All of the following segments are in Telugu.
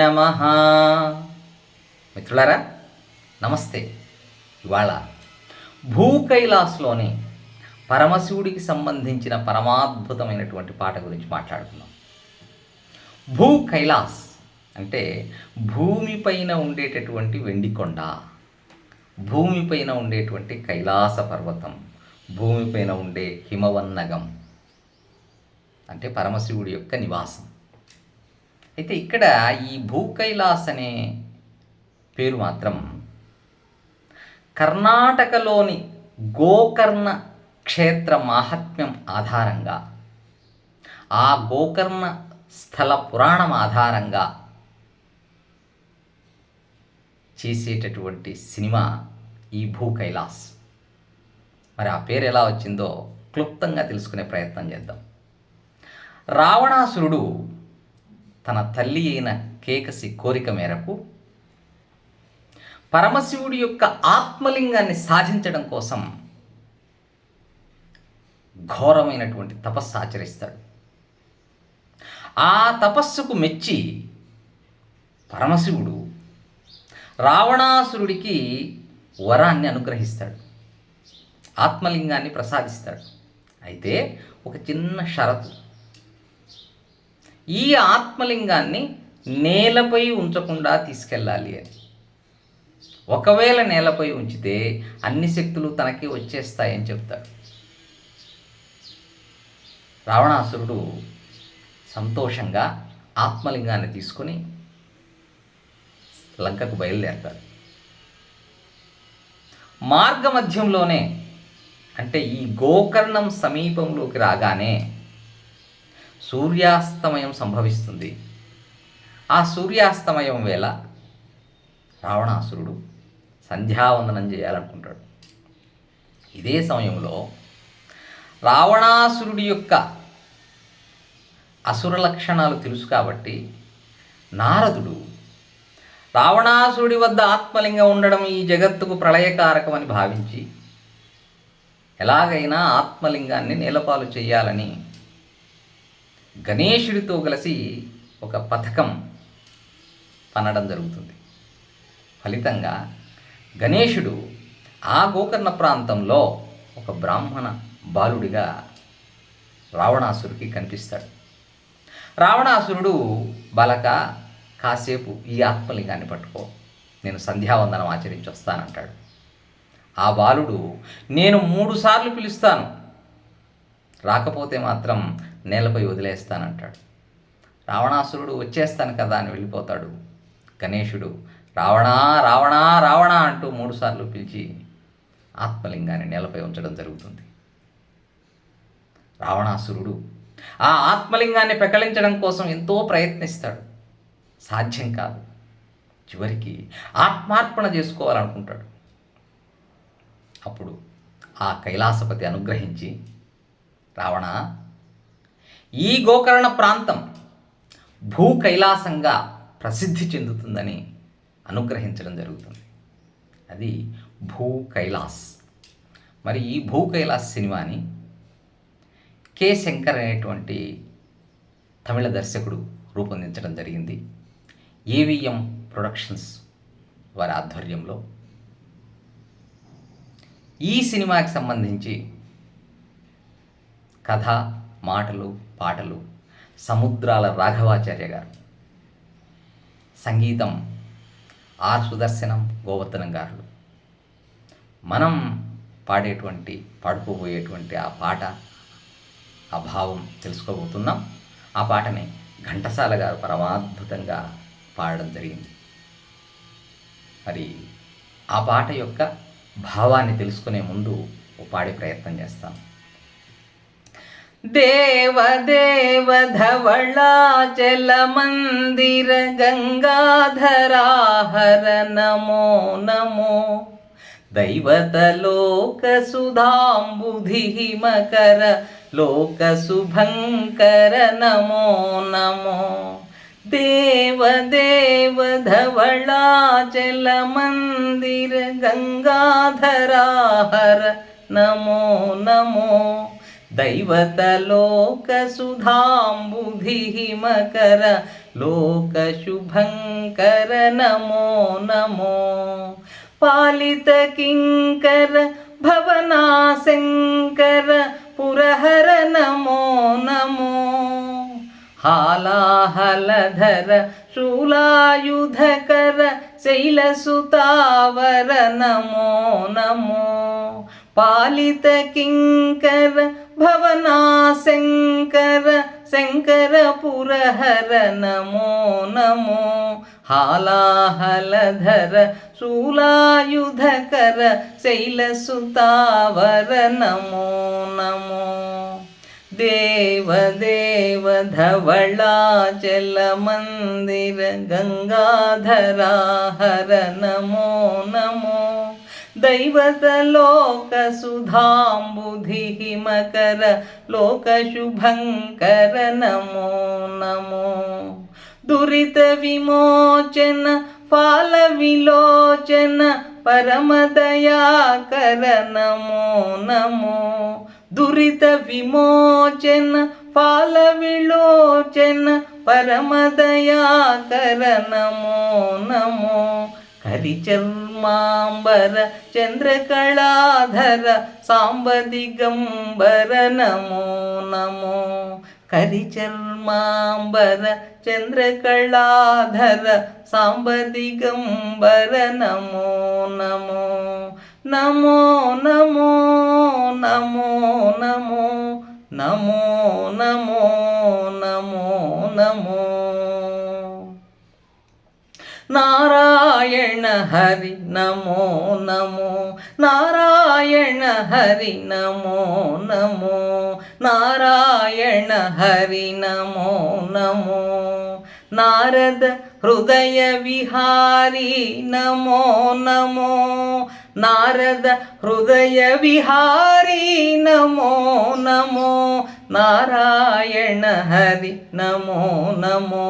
నమ. మిత్రులారా నమస్తే. ఇవాళ భూ కైలాస్లోని పరమశివుడికి సంబంధించిన పరమాద్భుతమైనటువంటి పాట గురించి మాట్లాడుకుందాం. భూ కైలాస్ అంటే భూమిపైన ఉండేటటువంటి వెండికొండ భూమిపైన ఉండేటువంటి కైలాస పర్వతం భూమిపైన ఉండే హిమవన్నగం అంటే పరమశివుడి యొక్క నివాసం. అయితే ఇక్కడ ఈ భూకైలాస్ అనే పేరు మాత్రం కర్ణాటకలోని గోకర్ణ క్షేత్ర మాహాత్మ్యం ఆధారంగా ఆ గోకర్ణ స్థల పురాణం ఆధారంగా చేసేటటువంటి సినిమా ఈ భూ కైలాస్ మరి ఆ పేరు ఎలా వచ్చిందో క్లుప్తంగా తెలుసుకునే ప్రయత్నం చేద్దాం. రావణాసురుడు తన తల్లి అయిన కేకసి కోరిక మేరకు పరమశివుడి యొక్క ఆత్మలింగాన్ని సాధించడం కోసం ఘోరమైనటువంటి తపస్సు ఆచరిస్తాడు. ఆ తపస్సుకు మెచ్చి పరమశివుడు రావణాసురుడికి వరాన్ని అనుగ్రహిస్తాడు. ఆత్మలింగాన్ని ప్రసాదిస్తాడు. అయితే ఒక చిన్న షరతు. ఈ ఆత్మలింగాన్ని నేలపై ఉంచకుండా తీసుకెళ్ళాలి అని. ఒకవేళ నేలపై ఉంచితే అన్ని శక్తులు తనకి వచ్చేస్తాయని చెప్తాడు. రావణాసురుడు సంతోషంగా ఆత్మలింగాన్ని తీసుకొని లంకకు బయలుదేరతాడు. మార్గమధ్యంలోనే అంటే ఈ గోకర్ణం సమీపంలోకి రాగానే సూర్యాస్తమయం సంభవిస్తుంది. ఆ సూర్యాస్తమయం వేళ రావణాసురుడు సంధ్యావందనం చేయాలనుకుంటాడు. ఇదే సమయంలో రావణాసురుడి యొక్క అసుర లక్షణాలు తెలుసు కాబట్టి నారదుడు రావణాసురుడి వద్ద ఆత్మలింగం ఉండడం ఈ జగత్తుకు ప్రళయకారకమని భావించి ఎలాగైనా ఆత్మలింగాన్ని నేలపాలు చేయాలని గణేశుడితో కలిసి ఒక పథకం పనడం జరుగుతుంది. ఫలితంగా గణేశుడు ఆ గోకర్ణ ప్రాంతంలో ఒక బ్రాహ్మణ బాలుడిగా రావణాసురుడికి కనిపిస్తాడు. రావణాసురుడు బలక కాసేపు ఈ ఆత్మలింగాన్ని పట్టుకో. నేను సంధ్యావందనం ఆచరించి వస్తానంటాడు. ఆ బాలుడు నేను మూడుసార్లు పిలుస్తాను. రాకపోతే మాత్రం నేలపై వదిలేస్తానంటాడు. రావణాసురుడు వచ్చేస్తాను కదా అని వెళ్ళిపోతాడు. గణేశుడు రావణా రావణా రావణా అంటూ మూడుసార్లు పిలిచి ఆత్మలింగాన్ని నేలపై ఉంచడం జరుగుతుంది. రావణాసురుడు ఆ ఆత్మలింగాన్ని పెకలించడం కోసం ఎంతో ప్రయత్నిస్తాడు. సాధ్యం కాదు. చివరికి ఆత్మార్పణ చేసుకోవాలనుకుంటాడు. అప్పుడు ఆ కైలాసపతి అనుగ్రహించి రావణ ఈ గోకర్ణ ప్రాంతం భూ కైలాసంగా ప్రసిద్ధి చెందుతుందని అనుగ్రహించడం జరుగుతుంది. అది భూ కైలాస్ మరి ఈ భూ కైలాస్ సినిమాని కె శంకర్ అనేటువంటి తమిళ దర్శకుడు రూపొందించడం జరిగింది. ఏవిఎం ప్రొడక్షన్స్ వారి ఆధ్వర్యంలో. ఈ సినిమాకి సంబంధించి కథ మాటలు పాటలు. సముద్రాల రాఘవాచార్య గారు. సంగీతం ఆర్ సుదర్శనం గోవర్ధనం గారు. మనం పాడేటువంటి పాడుకోబోయేటువంటి ఆ పాట ఆ భావం తెలుసుకోబోతున్నాం. ఆ పాటని ఘంటసాల గారు పరమాద్భుతంగా పాడడం జరిగింది. మరి ఆ పాట యొక్క భావాన్ని తెలుసుకునే ముందు ఓ పాడే ప్రయత్నం చేస్తాం. देवदेवधवळाचलमन्दिर गङ्गाधरा हर नमो। दैवतलोकसुधाम्बुधिः मकर लोकसुभङ्कर नमो नमो। देवदेवधवळा चल नमो नमो। दैवतलोकसुधाम्बुधिः मकर लोकशुभङ्कर नमो नमो पालितकिङ्कर भवनाशङ्कर पुरहर नमो नमो हालाहलधर शूलायुधकर शैलसुतावर नमो नमो पालितकिङ्कर భవనాశంకర శంకరపురహర నమో నమో हालाहलधर शूलायुधकर शैलसुतावर नमो नमो देव देव धवलाचलमन्दिर गङ्गाधरा हर नमो नमो दैवतलोकसुधाम्बुधिमकर लोकशुभङ्कर नमो नमो दुरितविमोचन फालविलोचन परमदयाकर नमो नमो दुरितविमोचन फालविलोचन परमदयाकर नमो नमो हरिचर्माम्बर चन्द्रकलाधर साम्बदिगम्बर नमो नमो करिचर्माम्बर चन्द्रकलाधर साम्बदिगम्बर नमो नमो नमो नमो नमो नमो नमो नमो नमो नमो నారాయణ హరి నమో నమో నారాయణ హరి నమో నమో నారాయణ హరి నమో నమో నారద హృదయ విహారీ నమో నమో నారద హృదయ విహారీ నమో నమో నారాయణ హరి నమో నమో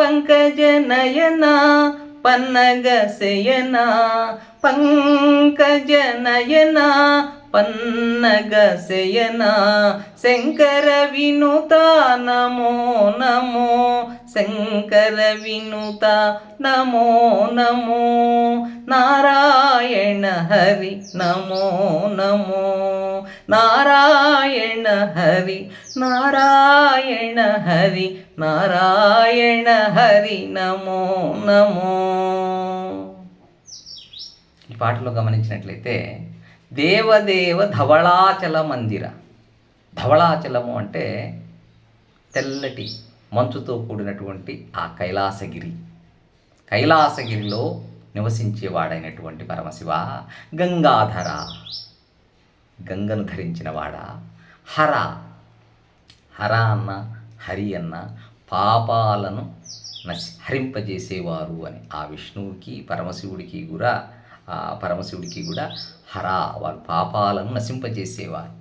பங்கஜ நயனா பன்னக செயனா पङ्कजनयना पन्नगशयना शङ्करविनुता नमो नमो शङ्करविनुता नमो नमो नारायण हरि नमो नमो नारायण हरि नारायण हरि नारायण हरि नमो नमो పాటలో గమనించినట్లయితే దేవదేవ ధవళాచల మందిర. ధవళాచలము అంటే తెల్లటి మంచుతో కూడినటువంటి ఆ కైలాసగిరి. కైలాసగిరిలో నివసించేవాడైనటువంటి పరమశివ గంగాధర. గంగను ధరించినవాడా హర. హర అన్న హరి అన్న పాపాలను నశి హరింపజేసేవారు అని ఆ విష్ణువుకి పరమశివుడికి కూడా పరమశివుడికి కూడా హరా వారు పాపాలను నశింపజేసేవారు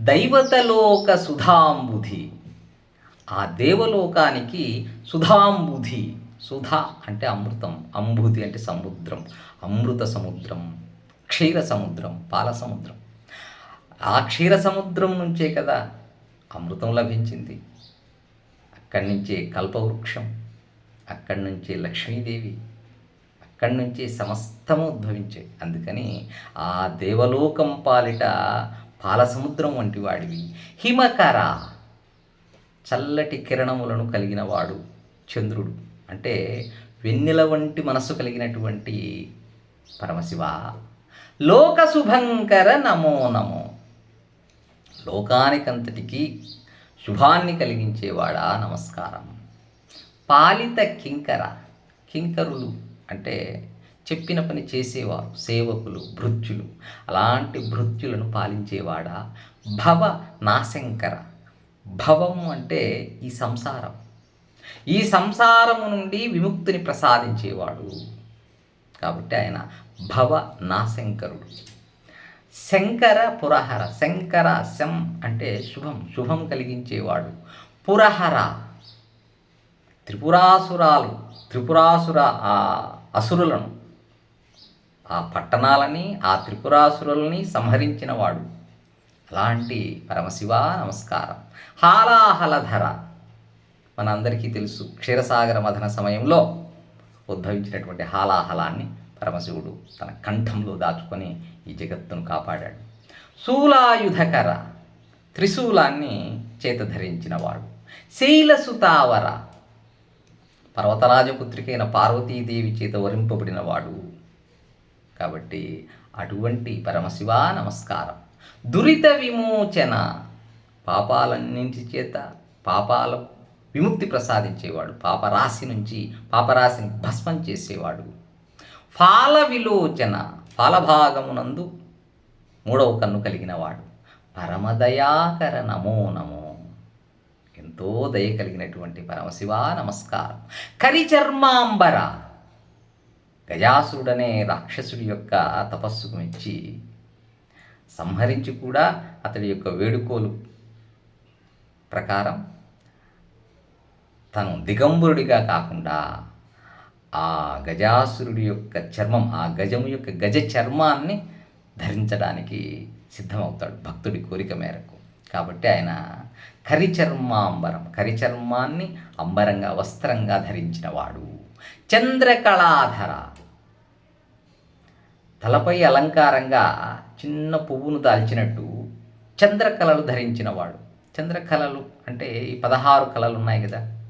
దైవతలోక సుధాంబుధి. ఆ దేవలోకానికి సుధాంబుధి సుధా అంటే అమృతం అంబుధి అంటే సముద్రం అమృత సముద్రం క్షీర సముద్రం పాల సముద్రం. ఆ క్షీర సముద్రం నుంచే కదా అమృతం లభించింది. అక్కడి నుంచే కల్పవృక్షం అక్కడి నుంచే లక్ష్మీదేవి అక్కడి నుంచి సమస్తము ఉద్భవించాయి అందుకని ఆ దేవలోకం పాలిట పాలసముద్రం వంటి వాడివి. హిమకర చల్లటి కిరణములను కలిగిన వాడు చంద్రుడు. అంటే వెన్నెల వంటి మనస్సు కలిగినటువంటి పరమశివ. లోక శుభంకర నమో నమో. లోకానికంతటికి శుభాన్ని కలిగించేవాడా నమస్కారం. పాలిత కింకర కింకరులు. అంటే చెప్పిన పని చేసేవారు సేవకులు భృత్యులు. అలాంటి భృత్యులను పాలించేవాడా? భవ నాశంకర. భవము అంటే ఈ సంసారం. ఈ సంసారము నుండి విముక్తిని ప్రసాదించేవాడు. కాబట్టి ఆయన భవ నాశంకరుడు. శంకర పురహర. శంకర శం అంటే శుభం. శుభం కలిగించేవాడు. పురహర. త్రిపురాసురాలు త్రిపురాసుర ఆ అసురులను ఆ పట్టణాలని ఆ త్రిపురాసురులని సంహరించినవాడు. అలాంటి పరమశివ నమస్కారం. హాలాహలధర. మనందరికీ తెలుసు క్షీరసాగర మథన సమయంలో ఉద్భవించినటువంటి హాలాహలాన్ని పరమశివుడు తన కంఠంలో దాచుకొని ఈ జగత్తును కాపాడాడు. శూలాయుధకర త్రిశూలాన్ని చేత ధరించినవాడు శైలసుతావర. పర్వతరాజపుత్రికైన పార్వతీదేవి చేత వరింపబడినవాడు. కాబట్టి అటువంటి పరమశివ నమస్కారం. దురిత విమోచన పాపాలన్నింటి చేత పాపాల విముక్తి ప్రసాదించేవాడు. పాపరాశి నుంచి పాపరాశిని భస్మం చేసేవాడు. ఫాల విలోచన ఫలభాగమునందు మూడవ కన్ను కలిగినవాడు. పరమదయాకర నమో నమో ఎంతో దయ కలిగినటువంటి పరమశివ నమస్కారం. కరిచర్మాంబర. గజాసురుడనే రాక్షసుడి యొక్క తపస్సుకు మెచ్చి సంహరించి కూడా అతడి యొక్క వేడుకోలు ప్రకారం తను దిగంబరుడిగా కాకుండా ఆ గజాసురుడి యొక్క చర్మం ఆ గజము యొక్క గజ చర్మాన్ని ధరించడానికి సిద్ధమవుతాడు భక్తుడి కోరిక మేరకు. కాబట్టి ఆయన కరిచర్మాంబరం. కరిచర్మాన్ని అంబరంగా వస్త్రంగా ధరించినవాడు. చంద్రకళాధర. తలపై అలంకారంగా చిన్న పువ్వును దాల్చినట్టు చంద్రకళలు ధరించినవాడు. చంద్రకళలు అంటే ఈ పదహారు కళలు ఉన్నాయి కదా.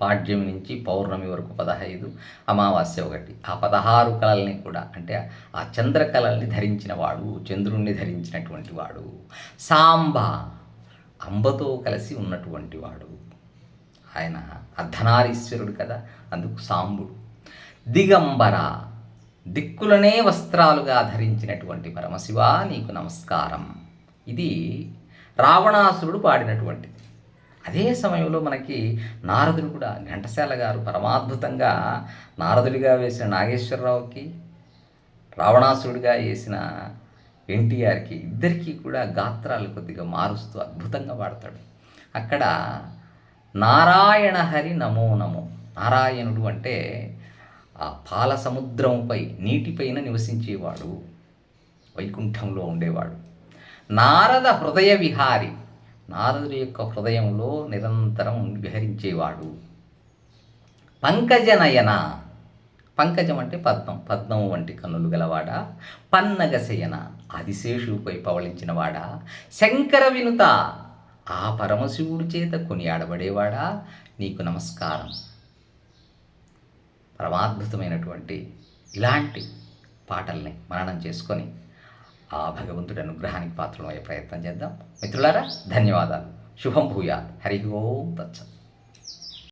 పాడ్యం నుంచి పౌర్ణమి వరకు పదహైదు అమావాస్య ఒకటి. ఆ పదహారు కళల్ని కూడా అంటే ఆ చంద్రకళల్ని ధరించిన వాడు చంద్రుణ్ణి ధరించినటువంటి వాడు. సాంబ. అంబతో కలిసి ఉన్నటువంటి వాడు. ఆయన అర్ధనారీశ్వరుడు కదా అందుకు సాంబుడు. దిగంబర దిక్కులనే వస్త్రాలుగా ధరించినటువంటి పరమశివ నీకు నమస్కారం. ఇది రావణాసురుడు పాడినటువంటిది. అదే సమయంలో మనకి నారదుడు కూడా ఘంటసాల గారు పరమాద్భుతంగా నారదుడిగా వేసిన నాగేశ్వరరావుకి రావణాసురుడిగా వేసిన ఎన్టీఆర్కి ఇద్దరికీ కూడా గాత్రాలు కొద్దిగా మారుస్తూ అద్భుతంగా పాడతాడు. అక్కడ నారాయణ హరి నమో నమో. నారాయణుడు అంటే ఆ పాల సముద్రంపై నీటిపైన నివసించేవాడు. వైకుంఠంలో ఉండేవాడు. నారద హృదయ విహారి. నారదుడి యొక్క హృదయంలో నిరంతరం విహరించేవాడు. పంకజనయన. పంకజం అంటే పద్మం. పద్మం వంటి కన్నులు గలవాడ? పన్నగశయన ఆదిశేషుపై పవళించినవాడా? శంకర వినుత ఆ పరమశివుడి చేత కొనియాడబడేవాడా? నీకు నమస్కారం. పరమాద్భుతమైనటువంటి ఇలాంటి పాటల్ని మననం చేసుకొని ఆ భగవంతుడి అనుగ్రహానికి పాత్రమయ్యే ప్రయత్నం చేద్దాం. మిత్రులారా ధన్యవాదాలు. శుభం భూయాత్. హరి ఓం తచ్చత్